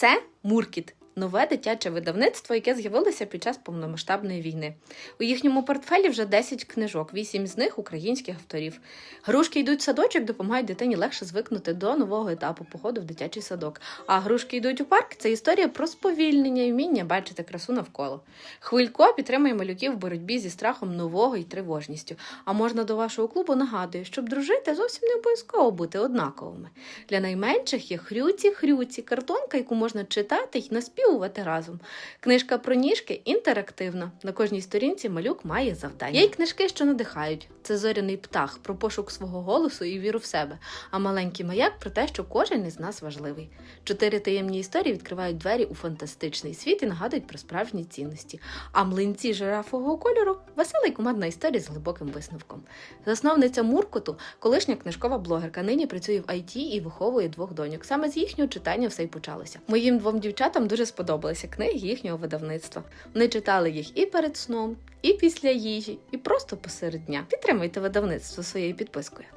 Це Муркіт. Нове дитяче видавництво, яке з'явилося під час повномасштабної війни. У їхньому портфелі вже 10 книжок, 8 з них українських авторів. Грушки йдуть в садочок, допомагають дитині легше звикнути до нового етапу походу в дитячий садок. А грушки йдуть у парк це історія про сповільнення і вміння бачити красу навколо. Хвилько підтримує малюків в боротьбі зі страхом нового і тривожністю. А можна до вашого клубу нагадує, щоб дружити, зовсім не обов'язково бути однаковими. Для найменших є хрюці-хрюці, картонка, яку можна читати і наспівувати разом. Книжка про ніжки інтерактивна. На кожній сторінці малюк має завдання. Є й книжки, що надихають. Це зоряний птах про пошук свого голосу і віру в себе. А маленький маяк про те, що кожен із нас важливий. Чотири таємні історії відкривають двері у фантастичний світ і нагадують про справжні цінності. А млинці жирафового кольору весела й командна історія з глибоким висновком. Засновниця Муркоту, колишня книжкова блогерка, нині працює в ІТ і виховує двох доньок. Саме з їхнього читання все й почалося. Моїм двом дівчатам дуже сподобалися книги їхнього видавництва. Вони читали їх і перед сном, і після їжі, і просто посеред дня. Підтримуйте видавництво своєю підпискою.